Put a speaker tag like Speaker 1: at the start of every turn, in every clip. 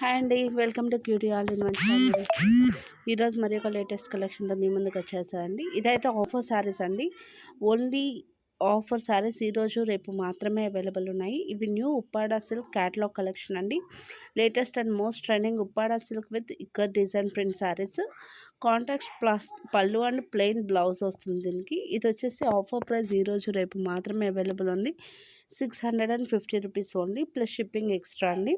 Speaker 1: Hi అండి welcome to QT all in one channel. ఈరోజు మరి ఒక లేటెస్ట్ కలెక్షన్తో మీ ముందుకు వచ్చేసారండి ఇదైతే ఆఫర్ శారీస్ అండి. ఓన్లీ ఆఫర్ శారీస్ ఈరోజు రేపు మాత్రమే అవైలబుల్ ఉన్నాయి. ఇవి new Uppada silk catalog collection అండి. Latest and most trending Uppada silk with ఇక్కడ design print sarees. Contract plus పళ్ళు అండ్ ప్లెయిన్ బ్లౌజ్ వస్తుంది దీనికి. ఇది వచ్చేసి ఆఫర్ ప్రైస్ ఈరోజు రేపు మాత్రమే అవైలబుల్ ఉంది. Six hundred and fifty rupees only plus shipping extra అండి.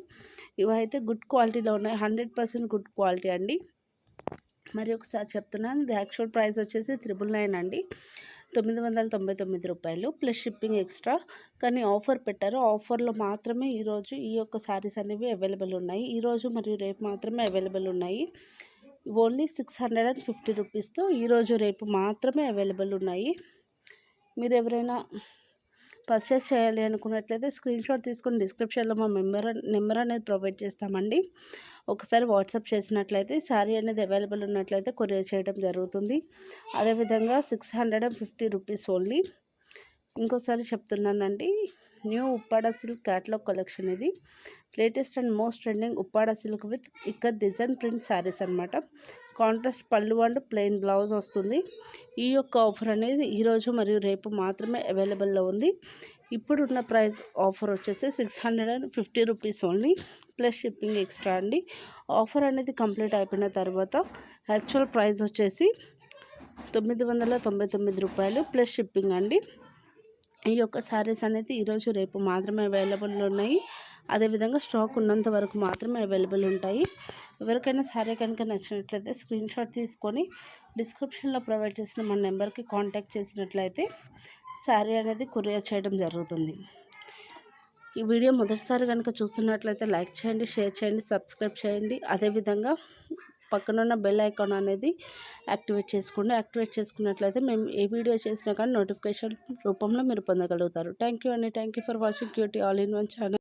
Speaker 1: ఇవైతే గుడ్ క్వాలిటీలో ఉన్నాయి. హండ్రెడ్ పర్సెంట్ గుడ్ క్వాలిటీ అండి. మరి ఒకసారి చెప్తున్నాను. ఇది యాక్చువల్ ప్రైస్ వచ్చేసి త్రిబుల్ నైన్ అండి. తొమ్మిది వందల తొంభై తొమ్మిది రూపాయలు ప్లస్ షిప్పింగ్ ఎక్స్ట్రా. కానీ ఆఫర్ పెట్టారు. ఆఫర్లో మాత్రమే ఈరోజు ఈ యొక్క శారీస్ అనేవి అవైలబుల్ ఉన్నాయి. ఈరోజు మరియు రేపు మాత్రమే అవైలబుల్ ఉన్నాయి. Only six hundred and fifty రూపీస్తో ఈరోజు రేపు మాత్రమే అవైలబుల్ ఉన్నాయి. మీరు ఎవరైనా పర్చేస్ చేయాలి అనుకున్నట్లయితే స్క్రీన్ షాట్ తీసుకొని డిస్క్రిప్షన్లో మా మెంబర్ నెంబర్ అనేది ప్రొవైడ్ చేస్తామండి. ఒకసారి వాట్సాప్ చేసినట్లయితే శారీ అనేది అవైలబుల్ ఉన్నట్లయితే కొరియర్ చేయడం జరుగుతుంది. అదేవిధంగా six hundred and fifty rupees only. ఇంకోసారి చెప్తున్నానండి new Uppada silk catalog collection ఇది. Latest and most trending Uppada silk with ఇక్కడ డిజైన్ ప్రింట్ శారీస్ అనమాట కాంట్రాస్ట్ పళ్ళు అండ్ ప్లెయిన్ బ్లౌజ్ వస్తుంది. ఈ యొక్క ఆఫర్ అనేది ఈరోజు మరియు రేపు మాత్రమే అవైలబుల్లో ఉంది. ఇప్పుడున్న ప్రైస్ ఆఫర్ వచ్చేసి six hundred and fifty rupees only plus shipping extra అండి. ఆఫర్ అనేది కంప్లీట్ అయిపోయిన తర్వాత యాక్చువల్ ప్రైస్ వచ్చేసి తొమ్మిది వందల తొంభై తొమ్మిది రూపాయలు ప్లస్ షిప్పింగ్ అండి. ఈ యొక్క శారీస్ అనేది ఈరోజు రేపు మాత్రమే అవైలబుల్ ఉన్నాయి. అదేవిధంగా స్టాక్ ఉన్నంత వరకు మాత్రమే అవైలబుల్ ఉంటాయి. ఎవరికైనా శారీ కనుక నచ్చినట్లయితే స్క్రీన్ షాట్ తీసుకొని డిస్క్రిప్షన్లో ప్రొవైడ్ చేసిన మన నెంబర్కి కాంటాక్ట్ చేసినట్లయితే శారీ అనేది కొరియర్ చేయడం జరుగుతుంది. ఈ వీడియో మొదటిసారి కనుక చూస్తున్నట్లయితే లైక్ చేయండి షేర్ చేయండి సబ్స్క్రైబ్ చేయండి. అదేవిధంగా పక్కనున్న బెల్ ఐకాన్ అనేది యాక్టివేట్ చేసుకోండి యాక్టివేట్ చేసుకున్నట్లయితే మేము ఏ వీడియో చేసినా కానీ నోటిఫికేషన్ రూపంలో మీరు పొందగలుగుతారు. థ్యాంక్ యూ అండి. Thank you for watching QT all in one channel.